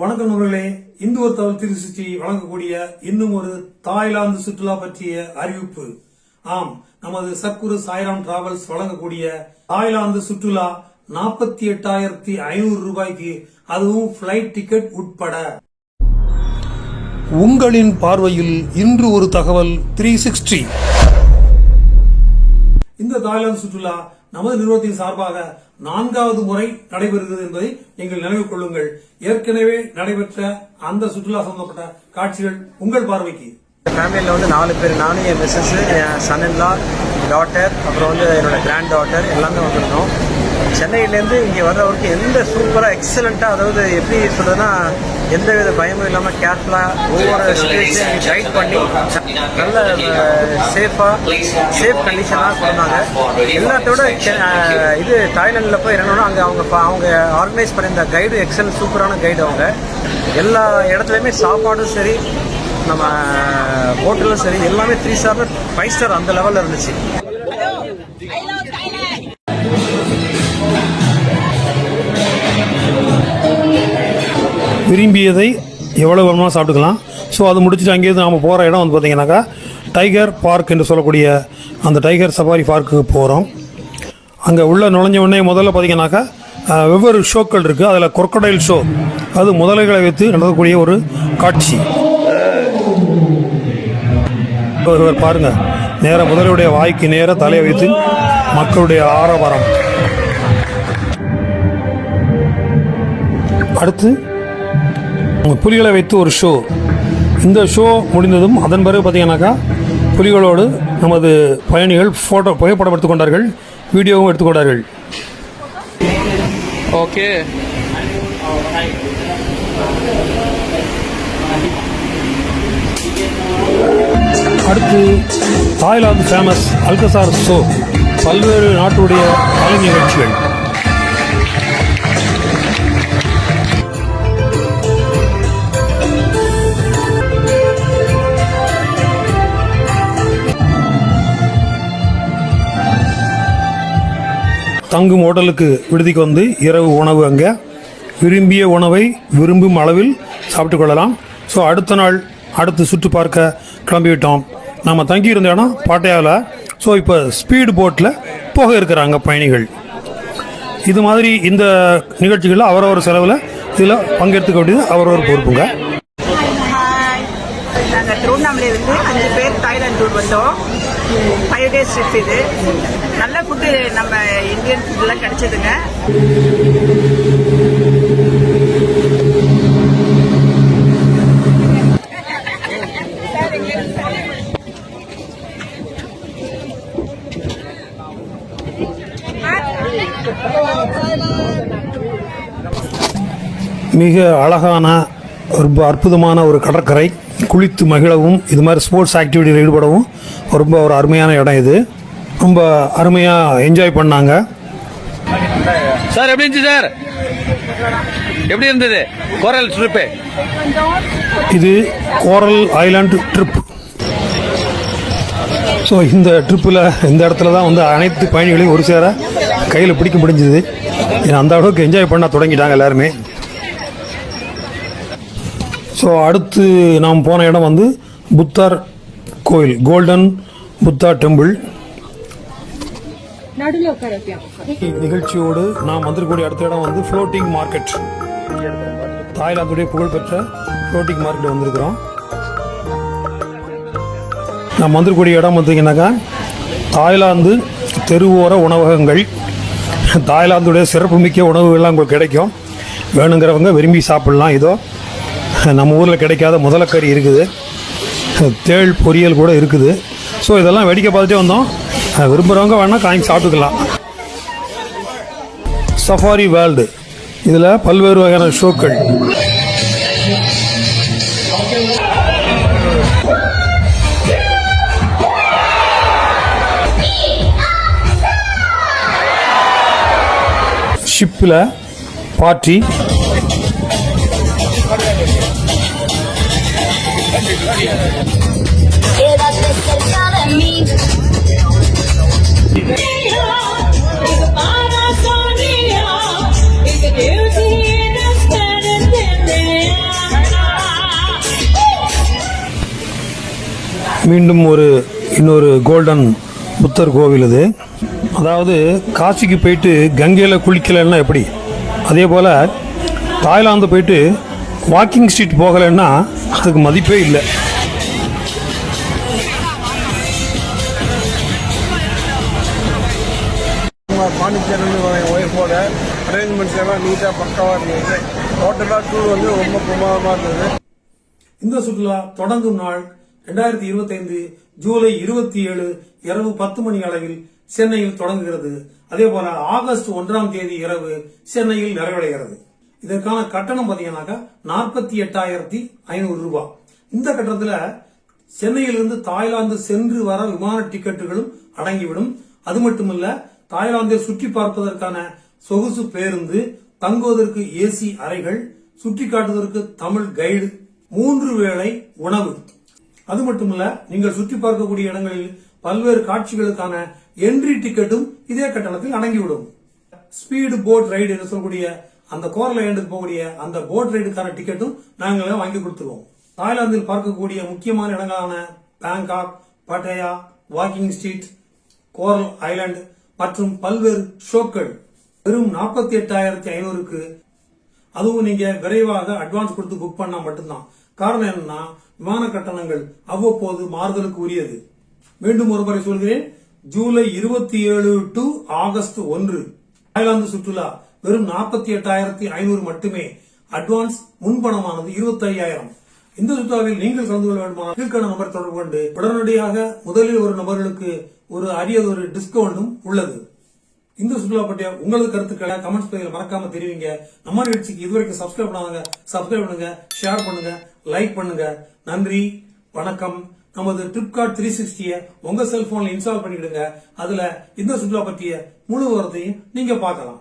வணக்கம் நண்பர்களே. இந்துவ தகவல் திருச்சி வழங்கக்கூடிய இன்னும் ஒரு தாய்லாந்து சுற்றுலா பற்றிய அறிவிப்பு. ஆம் நமது சத்குரு சாய்ராம் டிராவல்ஸ் வழங்கக்கூடிய தாய்லாந்து சுற்றுலா நாற்பத்தி எட்டாயிரத்தி ஐநூறு ரூபாய்க்கு அதுவும் பிளைட் டிக்கெட் உட்பட. உங்களின் பார்வையில் இன்று ஒரு தகவல் த்ரீ சிக்ஸ்டி இந்த தாய்லாந்து சுற்றுலா நமது நிறுவனத்தின் சார்பாக நான்காவது முறை நடைபெறுகிறது என்பதை நீங்கள் நினைவு கொள்ளுங்கள். ஏற்கனவே நடைபெற்ற அந்த சுற்றுலா சம்பந்தப்பட்ட காட்சிகள் உங்கள் பார்வைக்கு. ஃபேமிலியில் வந்து நாலு பேர் நானும் என் மிஸ்ஸஸ் என் சன்இன்லா டாட்டர் அப்புறம் வந்து என்னோட கிராண்ட் டாட்டர் எல்லாமே வந்திருந்தோம். சென்னையிலேருந்து இங்கே வர்றவருக்கு எந்த சூப்பராக எக்ஸலண்ட்டாக அதாவது எப்படி சொல்கிறதுன்னா எந்த வித பயமும் இல்லாமல் கேர்ஃபுல்லாக ஒவ்வொரு ஸ்டேஜையும் கைட் பண்ணி நல்ல சேஃபாக சேஃப் கண்டிஷனாக சொன்னாங்க. எல்லாத்தோட செ- இது தாய்லாண்டில் போய் என்னன்னா அங்கே அவங்க அவங்க ஆர்கனைஸ் பண்ணியிருந்த கைடு எக்ஸல் சூப்பரான கைடு அவங்க. எல்லா இடத்துலையுமே சாப்பாடும் சரி நம்ம ஹோட்டலும் சரி எல்லாமே த்ரீ ஸ்டார் ஃபைவ் ஸ்டார் அந்த லெவலில் இருந்துச்சு. விரும்பியதை எவ்வளோ வேணுமோ சாப்பிட்டுக்கலாம். ஸோ அது முடிச்சுட்டு அங்கேயிருந்து நாம் போகிற இடம் வந்து பார்த்தீங்கன்னாக்கா டைகர் பார்க் என்று சொல்லக்கூடிய அந்த டைகர் சஃபாரி பார்க்குக்கு போகிறோம் அங்கே உள்ள நுழைஞ்ச உடனே முதல்ல பார்த்தீங்கன்னாக்கா வெவ்வேறு ஷோக்கள் இருக்குது அதில் கொர்க்கடைல் ஷோ அது முதலைகளை வைத்து நடக்கக்கூடிய ஒரு காட்சி. ஒருவர் பாருங்க. நேர முதலுடைய வாய்க்கு நேர தலையை வைத்து மக்களுடைய ஆரவாரம். அடுத்து புலிகளை வைத்து ஒரு ஷோ இந்த ஷோ முடிந்ததும் அதன் பிறகு பார்த்தீங்கன்னாக்கா புலிகளோடு நமது பயணிகள் ஃபோட்டோ புகைப்படம் எடுத்துக்கொண்டார்கள் வீடியோவும் எடுத்துக்கொண்டார்கள் ஓகே அடுத்து தாய்லாந்து ஃபேமஸ் அல்கசார் ஷோ பல்வேறு நாட்டுடைய கலை நிகழ்ச்சிகள். தங்கும் ஹோட்டலுக்கு விடுதிக்கு வந்து இரவு உணவு அங்கே. விரும்பிய உணவை விரும்பும் அளவில் சாப்பிட்டு கொள்ளலாம். ஸோ அடுத்த நாள் அடுத்து சுற்றி பார்க்க கிளம்பிவிட்டோம். நம்ம தங்கியிருந்த இடம் பாட்டையாவில் ஸோ இப்போ ஸ்பீடு போட்டில் போக இருக்கிறாங்க பயணிகள். இது மாதிரி இந்த நிகழ்ச்சிகளில் அவரவர் செலவில் இதில் பங்கெடுத்துக்க வேண்டியது அவரவர் பொறுப்புங்க. ஹாய் நாங்கள் திருவண்ணாமலையிலேருந்து அஞ்சு பேர் தாய்லாந்து டூர் வந்தோம். ஃபைவ் டேஸ் ட்ரிப் இது. நல்ல ஃபுட்டு நம்ம இந்தியன் ஃபுட்லாம் கிடைச்சதுங்க. மிக அழகான ரொம்ப அற்புதமான ஒரு கடற்கரை. குளித்து மகிழவும். இது மாதிரி ஸ்போர்ட்ஸ் ஆக்டிவிட்டியில் ஈடுபடவும். ரொம்ப ஒரு அருமையான இடம் இது. ரொம்ப அருமையாக என்ஜாய் பண்ணாங்க. சார் எப்படி இருந்துச்சு சார்? எப்படி இருந்தது? கோரல் ட்ரிப்பு இது கோரல் ஐலாண்ட் ட்ரிப் ஸோ இந்த ட்ரிப்பில் இந்த இடத்துல தான் வந்து அனைத்து பயணிகளையும் ஒரு சேர கையில் பிடிக்க முடிஞ்சது. அந்த அளவுக்கு என்ஜாய் பண்ண தொடங்கிட்டாங்க எல்லாருமே. ஸோ அடுத்து நாம் போன இடம் வந்து புத்தார் கோயில் கோல்டன் புத்தா டெம்பிள் நிகழ்ச்சியோடு நாம் வந்திருக்கக்கூடிய அடுத்த இடம் வந்து ஃப்ளோட்டிங் மார்க்கெட் தாய்லாந்துடைய புகழ்பெற்ற ஃப்ளோட்டிங் மார்க்கெட் வந்திருக்கிறோம். நம்ம வந்துருக்கூடிய இடம் பார்த்தீங்கன்னாக்கா தாய்லாந்து தெருவோர உணவகங்கள். தாய்லாந்துடைய சிறப்புமிக்க உணவுகள்லாம் உங்களுக்கு கிடைக்கும். வேணுங்கிறவங்க விரும்பி சாப்பிட்லாம் இதோ. நம்ம ஊரில் கிடைக்காத முதலக்கறி இருக்குது. தேள் பொரியல் கூட இருக்குது. ஸோ இதெல்லாம் வேடிக்கை பார்த்துட்டே வந்தோம். விரும்புகிறவங்க வேணால் காய்ச்சி சாப்பிட்டுக்கலாம். சஃபாரி வேர்ல்டு இதில் பல்வேறு வகையான ஷோக்கள் ஷிப்பில் பார்ட்டி மீண்டும் ஒரு இன்னொரு கோல்டன் புத்தர் கோவில் இது. அதாவது காசிக்கு போயிட்டு கங்கையில் குளிக்கலைன்னா எப்படி? அதே போல் தாய்லாந்து போயிட்டு வாக்கிங் ஸ்ட்ரீட் போகலைன்னா அதுக்கு மதிப்பே இல்லை. பாண்டிச்சேரியில் என் ஒய்ஃபோட அரேஞ்ச்மெண்ட்ஸ் எல்லாம் நீட்டாக பக்காவாக இருந்தது டோட்டலாக டூர் வந்து ரொம்ப பிரமாதமாக இருந்தது இந்த சுற்றுலா தொடங்கும் நாள் ரெண்டாயிரத்தி இருபத்தைந்து ஜூலை இருபத்தி ஏழு இரவு பத்து மணி அளவில் சென்னையில் தொடங்குகிறது. அதே போல ஆகஸ்ட் ஒன்றாம் தேதி இரவு சென்னையில் நிறைவடைகிறது. இதற்கான கட்டணம் பார்த்தீங்கன்னாக்கா நாற்பத்தி எட்டாயிரத்தி ஐநூறு ரூபாய். இந்த கட்டணத்தில் சென்னையிலிருந்து தாய்லாந்து சென்று வர விமான டிக்கெட்டுகளும் அடங்கிவிடும். அது மட்டுமல்ல தாய்லாந்தை சுற்றி பார்ப்பதற்கான சொகுசு பேருந்து தங்குவதற்கு ஏசி அறைகள் சுற்றி காட்டுவதற்கு தமிழ் கைடு மூன்று வேளை உணவு. அது மட்டுமல்ல நீங்கள் சுற்றி பார்க்கக்கூடிய இடங்களில் பல்வேறு காட்சிகளுக்கான என்ட்ரி டிக்கெட்டும் இதே கட்டணத்தில் அடங்கிவிடும். ஸ்பீடு போட் ரைடு என்று சொல்லக்கூடிய அந்த கோரல ஏண்டுக்கு போகக்கூடிய அந்த போட் ரைடுக்கான டிக்கெட்டும் நாங்களே வாங்கி கொடுத்துருவோம். தாய்லாந்தில் பார்க்கக்கூடிய முக்கியமான இடங்களான Bangkok Pattaya walking street coral island மற்றும் பல்வேறு ஷோக்கள் வெறும் நாற்பத்தி எட்டாயிரத்தி ஐநூறுக்கு அதுவும் நீங்க விரைவாக அட்வான்ஸ் கொடுத்து புக் பண்ணா மட்டும்தான். காரணம் என்னன்னா விமான கட்டணங்கள் அவ்வப்போது மாறுதலுக்கு உரியது. மீண்டும் ஒருமுறை சொல்கிறேன் ஜூலை இருபத்தி ஏழு டு ஆகஸ்ட் ஒன்று தாய்லாந்து சுற்றுலா வெறும் நாற்பத்தி எட்டாயிரத்தி ஐநூறு மட்டுமே. அட்வான்ஸ் முன்பணமானது இருபத்தி ஐயாயிரம் இந்த சுற்றுலாவில் நீங்கள் கலந்து கொள்ள வேண்டுமானால் கீழ்கான நபர் தொடர்பு கொண்டு உடனடியாக முதலில் ஒரு நபர்களுக்கு ஒரு அரியதொரு டிஸ்கவுண்டும் உள்ளது. இந்த சுற்றுலா பற்றிய உங்களது கருத்துக்களை கமெண்ட்ஸ் பகுதியில் மறக்காம தெரிவிங்க. நம்ம நிகழ்ச்சிக்கு இதுவரைக்கும் சப்ஸ்கிரைப் பண்ணாங்க சப்ஸ்கிரைப் பண்ணுங்க ஷேர் பண்ணுங்க லைக் பண்ணுங்க. நன்றி வணக்கம். நமது ட்ரிப்கார்ட் த்ரீ சிக்ஸ்டியை உங்க செல்போன்ல இன்ஸ்டால் பண்ணிக்கிடுங்க. அதுல இந்த சுற்றுலா பற்றிய முழு விவரத்தையும் நீங்க பார்க்கலாம்.